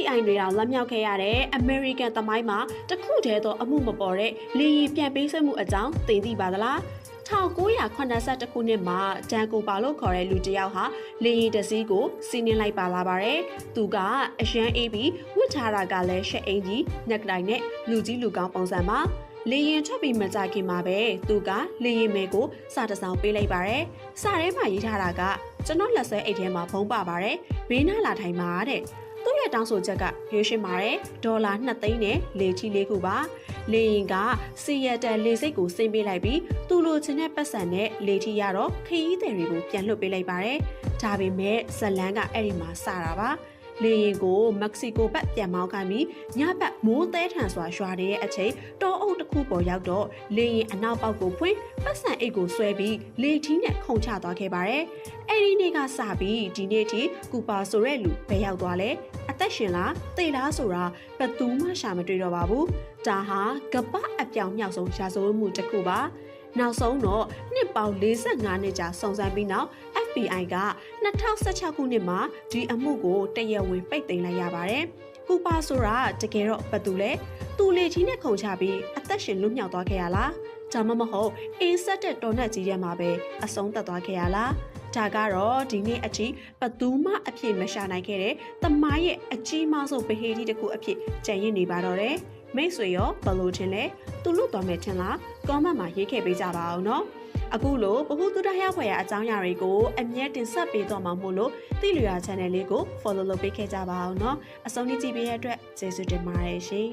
FBI တွေတောင်လက်မြောက်ခဲ့ရတဲ့ American သမိုင်းမှာတခုတည်းသောအမှုမပေါ်တဲ့လေရင်ပြန်ပေးဆွဲမှုအကြောင်းသိသိပါသလား1982ခုနှစ်မှာဒန်ကိုပါလို့ခေါ်တဲ့လူတစ်ယောက်ဟာလေရင်တစ်စီးကိုစီးနင်းလိုက်ပါလာပါတယ်။သူကအရန်အေးပြီးဝတ်ထားတာကလည်းရှက်အင်ကြီး၊နက်တိုင်နဲ့လူကြီးလူကောင်းပုံစံပါ။လေရင်ထွက်ပြီးမကြခင်မှာပဲသူကလေရင်မဲကိုစာတစောင်ပေးလိုက်ပါတယ်။စာထဲမှာရေးထားတာကကျွန်တော်လက်ဆွဲအိတ်ထဲမှာဖုံးပါပါတယ်။ဘေးနားလာထိုင်ပါတဲ့။ သူ့ရဲ့တောင်းဆိုချက်ကရွေးရှင်းပါတယ်ဒေါ်လာ2သိန်းနဲ့လေချီလေးခုပါလေရင်ကစီရတန်လေစိတ်ကိုစိမ့်ပေးလိုက်ပြီးသူ့လိုချင်တဲ့ပတ်စံနဲ့လေထီရတော့ခရီးသည်တွေကိုပြန်လွှတ်ပေးလိုက်ပါတယ်ဒါပေမဲ့ဇလန်းကအဲ့ဒီမှာစတာပါလေရင်ကိုမက္ကဆီကိုဘက်ပြန်မောင်းခိုင်းပြီးညဘက်မိုးသဲထန်စွာရွာတဲ့အချိန်တောအုပ်တစ်ခုပေါ်ရောက်တော့လေရင်အနောက်ပေါက်ကိုဖွင့်ပတ်စံအိတ်ကိုဆွဲပြီးလေထီးနဲ့ခုန်ချသွားခဲ့ပါတယ်။အဲ့ဒီနေ့ကစပြီးဒီနေ့ထိကူပါဆိုတဲ့လူဘယ်ရောက်သွားလဲအ သက်ရှင်လားသေလားဆိုတာဘယ်သူမှရှာမတွေ့တော့ပါဘူး။ဒါဟာကပအပြောင်မြောက်ဆုံးရာဇဝတ်မှုတစ်ခုပါ။နောက်ဆုံးတော့နှစ်ပေါင်း45နှစ်ကြာစုံစမ်းပြီးနောက် FBI က2016ခုနှစ်မှာဒီအမှုကိုတရားဝင်ပိတ်သိမ်းလိုက်ရပါတယ်။ကူပါဆိုတာတကယ်တော့ဘယ်သူလဲ။သူလေချင်းနဲ့ခုန်ချပြီးအသက်ရှင်လွတ်မြောက်သွားခဲ့ရလား။ဒါမှမဟုတ်အင်းဆက်တဲ့တော်နက်ကြီးထဲမှာပဲအဆုံးသတ်သွားခဲ့ရလား။ ဒါကတော့ဒီနေ့အထိဘသူမှအဖြစ်မရှာနိုင်ခဲ့တဲ့တမိုင်းရဲ့အကြီးမားဆုံးဗဟေတီတစ်ခုအဖြစ်ကြံရည်နေပါတော့တယ်။မိတ်ဆွေရောဘယ်လိုထင်လဲ။သူလို့တော်မယ်ထင်လား။ comment မှာရေးခဲ့ပေးကြပါအောင်နော်။အခုလိုပဟုသူတရဖွယ်ရအကြောင်းအရာတွေကိုအမြဲတင်ဆက်ပေးတော့မှာမို့လို့သိလျာ channel လေးကို follow လုပ်ပေးခဲ့ကြပါအောင်နော်အဆုံးထိကြည့်ပေးရတဲ့အတွက်ကျေးဇူးတင်ပါတယ်ရှင်